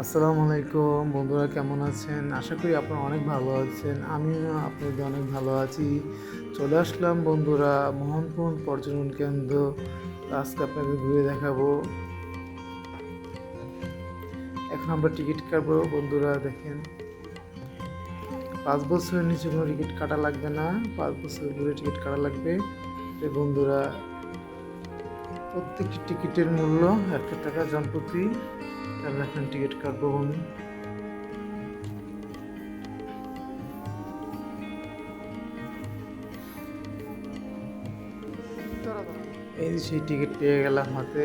আসসালামু আলাইকুম, বন্ধুরা কেমন আছেন? আশা করি আপনারা অনেক ভালো আছেন, আমিও আপনাদের অনেক ভালো আছি। চলে আসলাম বন্ধুরা মোহনপুর পর্যটন কেন্দ্র। আজকে আপনাদের ঘুরে দেখাবো। এখন আমরা টিকিট কাটবো, বন্ধুরা দেখেন। পাঁচ বছরের নিচে কোনো টিকিট কাটা লাগবে না, পাঁচ বছর ঘুরে টিকিট কাটা লাগবে। বন্ধুরা, প্রত্যেকটি টিকিটের মূল্য একশো টাকা জনপ্রতি। আমরা এখন টিকিট কাটবো আমি এই যে সেই টিকিট পেয়ে গেলাম হাতে।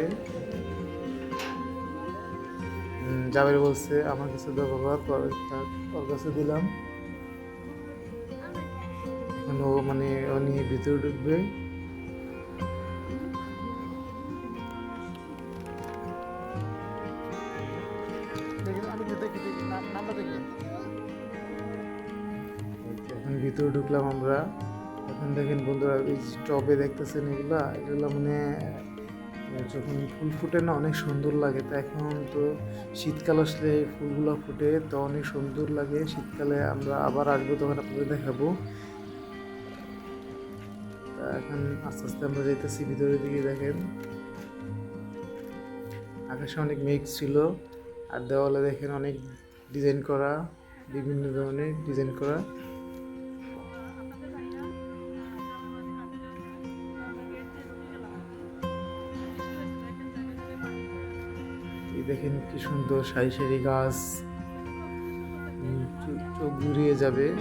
জাবের বলছে আমার কাছে দাও বাবা ওর কাছে দিলাম। এখন ও মানে ও নিয়ে ভিতরে ঢুকবে। ঢুকলাম আমরা। এখন দেখেন বন্ধুরা, এই টবে দেখতেছেন এগুলা, এগুলো মানে যখন ফুল ফুটে না, অনেক সুন্দর লাগে। তো এখন তো শীতকাল আসলে ফুলগুলো ফুটে, তো অনেক সুন্দর লাগে। শীতকালে আমরা আবার আসব, তখন আপনাদের দেখাবো। তা এখন আস্তে আস্তে আমরা যেতেছি ভিতরের দিকে, দেখেন। আকাশে অনেক মেঘ ছিল, আর দেওয়ালে দেখেন অনেক ডিজাইন করা, বিভিন্ন ধরনের ডিজাইন করা। কি সুন্দর সারি সারি গাছ। চোখ ঘুরিয়ে যাবে।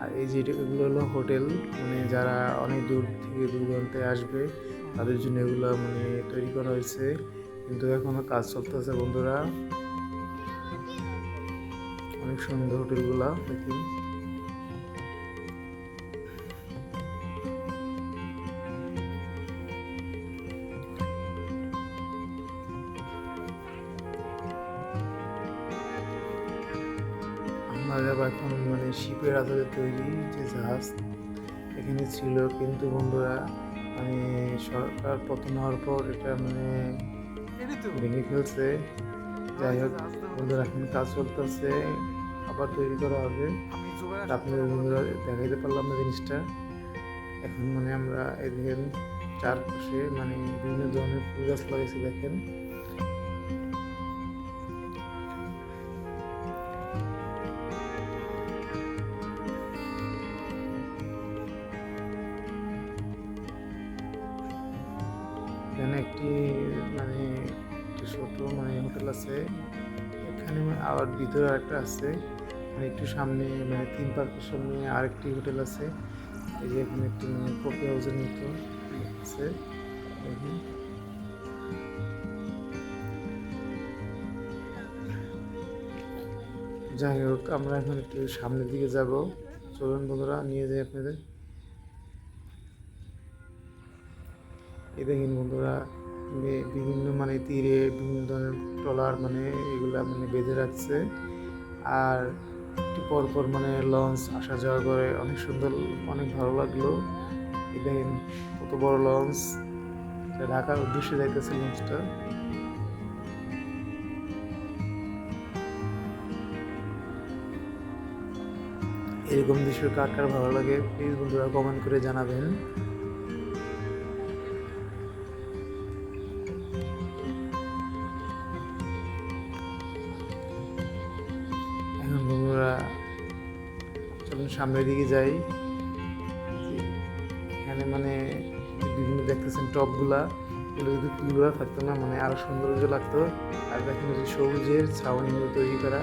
আর এই যে এগুলো হলো হোটেল। মানে যারা অনেক দূর থেকে দূর দূরান্তে আসবে, তাদের জন্য এগুলো মানে তৈরি করা হয়েছে। কিন্তু এখনও কাজ চলতেছে বন্ধুরা। অনেক সুন্দর হোটেলগুলা, দেখুন। যাব এখন মানে শিপের আদলে তৈরি যে জাহাজ এখানে ছিল। কিন্তু বন্ধুরা মানে সরকার পতন হওয়ার পর এটা মানে ভেঙে ফেলছে। যাই হোক বন্ধুরা এখন কাজ চলতেছে। আবার তৈরি করা হবে। আপনাদের বন্ধুরা দেখাইতে পারলাম না জিনিসটা। এখন মানে আমরা এই দেখেন চারপাশে মানে বিভিন্ন ধরনের ফুল গাছ লাগাইছে দেখেন। এখানে একটি মানে একটি ছোট মানে হোটেল আছে। এখানে আবার ভিতরে একটা আছে। মানে একটু সামনে মানে তিন পার্কের সামনে আরেকটি হোটেল আছে। এই যে এখানে একটি মানে কফি হাউসের মতো আছে। যাই হোক, আমরা এখন একটু সামনের দিকে যাব। চলুন বন্ধুরা, নিয়ে যাই আপনাদের। দেখেন বন্ধুরা বিভিন্ন মানে তীরে বিভিন্ন ধরনের ট্রলার মানে এগুলা মানে বেঁধে রাখছে। আর একটু পর পর মানে লঞ্চ আসা যাওয়া করে, অনেক সুন্দর, অনেক ভালো লাগল। এই দেখেন কত বড় লঞ্চ। ঢাকার উদ্দেশ্যে যাইতেছে লঞ্চটা। এরকম দৃশ্য কার কার ভালো লাগে প্লিজ বন্ধুরা কমেন্ট করে জানাবেন। চলুন সামনের দিকে যাই। এখানে মানে বিভিন্ন দেখতেছেন টপগুলা। এগুলো যদি তুলগুলা থাকতো না মানে আরও সৌন্দর্য লাগতো। আর দেখেন যে সবুজের ছাউনিগুলো তৈরি করা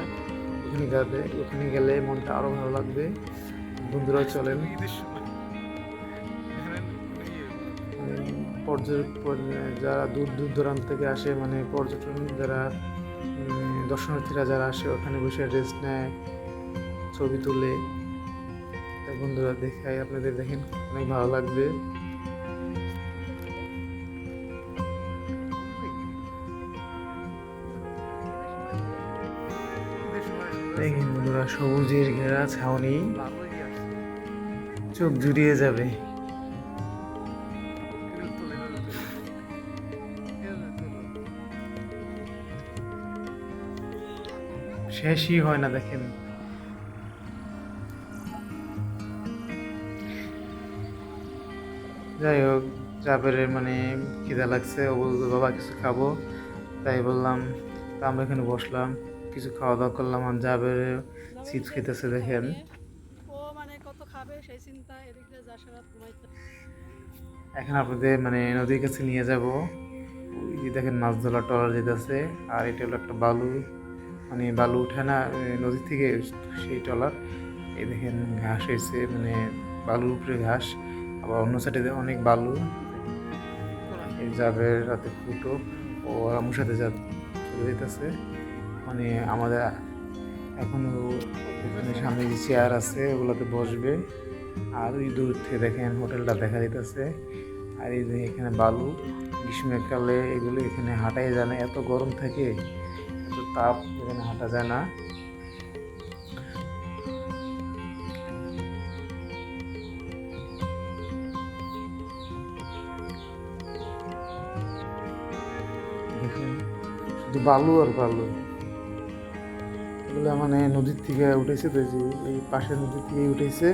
ওখানে গেলে ওখানে গেলে মনটা আরও ভালো লাগবে। বন্ধুরাও চলেন। পর্যটক, যারা দূর দূর দূরান্ত থেকে আসে মানে পর্যটন যারা দর্শনার্থীরা যারা আসে, ওখানে বসে রেস্ট নেয়, ছবি তুলে। বন্ধুরা দেখাই আপনাদের দেখেন, অনেক ভালো লাগবে। দেখেন বন্ধুরা, সবুজের ঘেরা ছাউনি। চোখ জুড়িয়ে যাবে। শেষই হয় না, দেখেন। যাই হোক জাবেরের মানে খিদা লাগছে ও বলতো বাবা কিছু খাব। তাই বললাম তা আমরা এখানে বসলাম কিছু খাওয়া দাওয়া করলাম আর জাবের চিপস খেতেছে দেখেন। মানে এখন আপনাদের মানে নদীর কাছে নিয়ে যাব। ওই যে দেখেন মাছ ধরা টলার যেতেছে আর এটা হলো একটা বালু। মানে বালু উঠে না এ, নদী থেকে সেই টলার এই দেখেন ঘাস হয়েছে মানে বালুর উপরে ঘাস। অন্য সাইডে অনেক বালু। যাবে রাতে ফুটো। ও আমার সাথে যা চলে যেতেছে। মানে আমাদের এখনও এখানে সামনে যে চেয়ার আছে, ওগুলোতে বসবে। আর ওই দূর থেকে দেখেন হোটেলটা দেখা যাইতেছে। আর এই যে এখানে বালু। গ্রীষ্মকালে এগুলো এখানে হাঁটাই যায় না। এত গরম থাকে, এত তাপ এখানে হাঁটা যায় না। বালু আর বালু। এগুলো মানে নদীর থেকে উঠেছে তো এই পাশের নদী থেকে উঠেছে।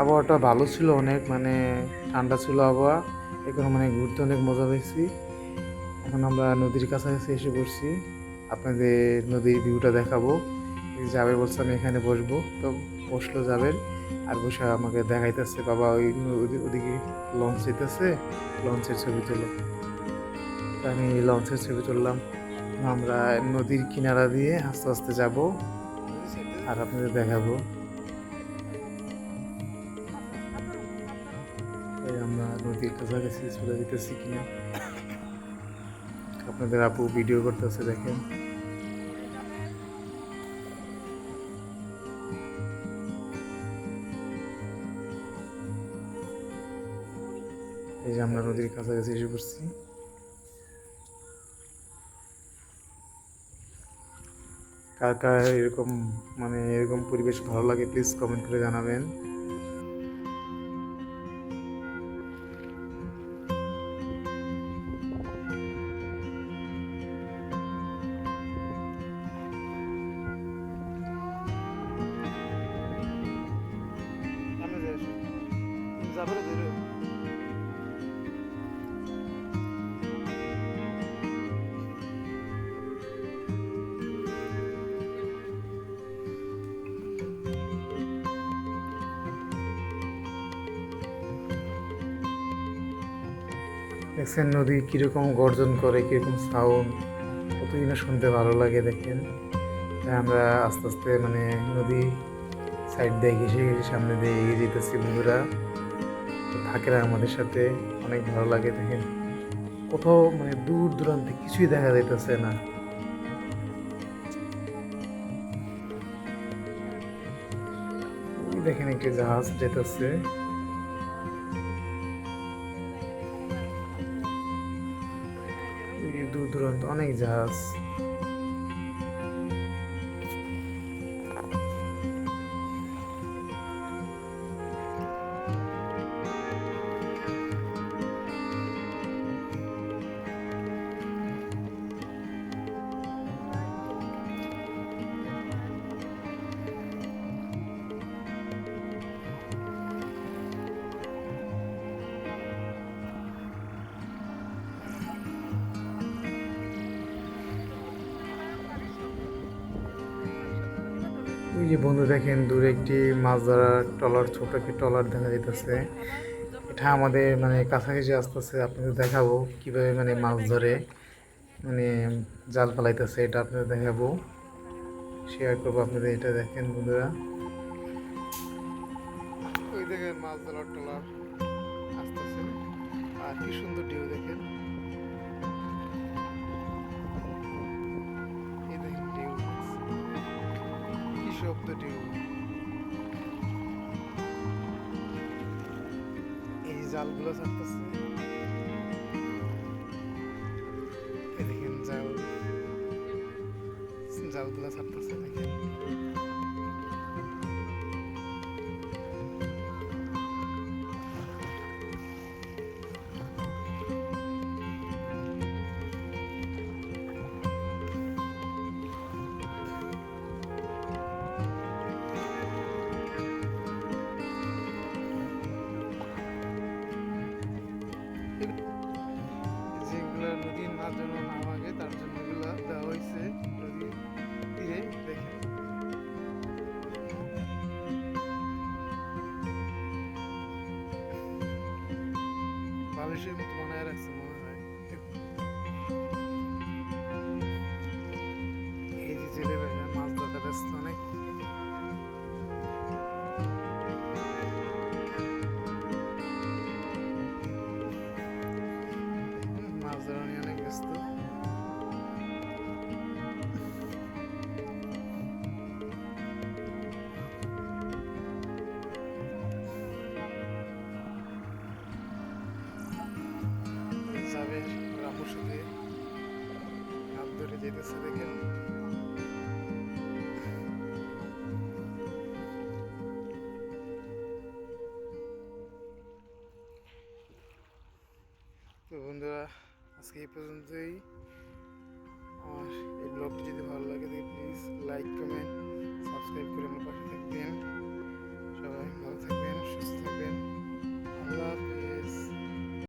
আবহাওয়াটা ভালো ছিল অনেক মানে ঠান্ডা ছিল আবহাওয়া। এখানে মানে ঘুরতে অনেক মজা পেয়েছি। এখন আমরা নদীর কাছাকাছি এসে পড়ছি। আপনাদের নদীর ভিউটা দেখাবো। যাবে বলছে, আমি এখানে বসবো। তো বসল যাবেন আর বসে আমাকে দেখাইতেছে, বাবা, ওই ওদিকে লঞ্চ যেতেছে লঞ্চের ছবি তোলো। আমি লঞ্চের ছবি তুললাম। আমরা নদীর কিনারা দিয়ে আস্তে আস্তে যাব, আর আপনাদের দেখাবো। আমরা নদীর কাছাকাছি চলে যেতেছি কিনা। আপনাদের আপু ভিডিও করতেছে, দেখেন। এই যে আমরা নদীর কাছাকাছি এসে পড়ছি। কার কার এরকম মানে এরকম পরিবেশ ভালো লাগে প্লিজ কমেন্ট করে জানাবেন। দেখছেন নদী কীরকম গর্জন করে, কীরকম সাউন্ড কতই না শুনতে ভালো লাগে দেখেন। আমরা আস্তে আস্তে মানে নদী সাইড দিয়ে ঘেসে ঘেসে সামনে দিয়ে এগিয়ে যেতেছি বন্ধুরা। তো থাকে না আমাদের সাথে, অনেক ভালো লাগে দেখেন। কোথাও মানে দূর দূরান্তে কিছুই দেখা যাইতেছে না। দেখেন একটি জাহাজ যেতেছে। দূর দূরান্ত অনেক জাহাজ যে বন্ধু দেখেন, দূরে একটি মাছ ধরার ট্রলার ছোট একটি ট্রলার দেখা যাইতেছে। এটা আমাদের মানে কাছাকাছি আসতেছে, আপনাদের দেখাবো কীভাবে মানে মাছ ধরে মানে জাল ফেলাইতেছে, এটা আপনাদের দেখাবো। শেয়ার করব আপনাদের, এটা দেখেন বন্ধুরা। মাছ ধরার ট্রলার আসতেছে। আর কি সুন্দর ঢেউ দেখেন। কি the ঢেউ এই জালগুলো ছাড়তেছে залежимо. আজকে এই পর্যন্তই। আমার এই ব্লগটি যদি ভালো লাগে, তাহলে প্লিজ লাইক কমেন্ট সাবস্ক্রাইব করে আমার পাশে থাকবেন। সবাই ভালো থাকবেন, সুস্থ থাকবেন।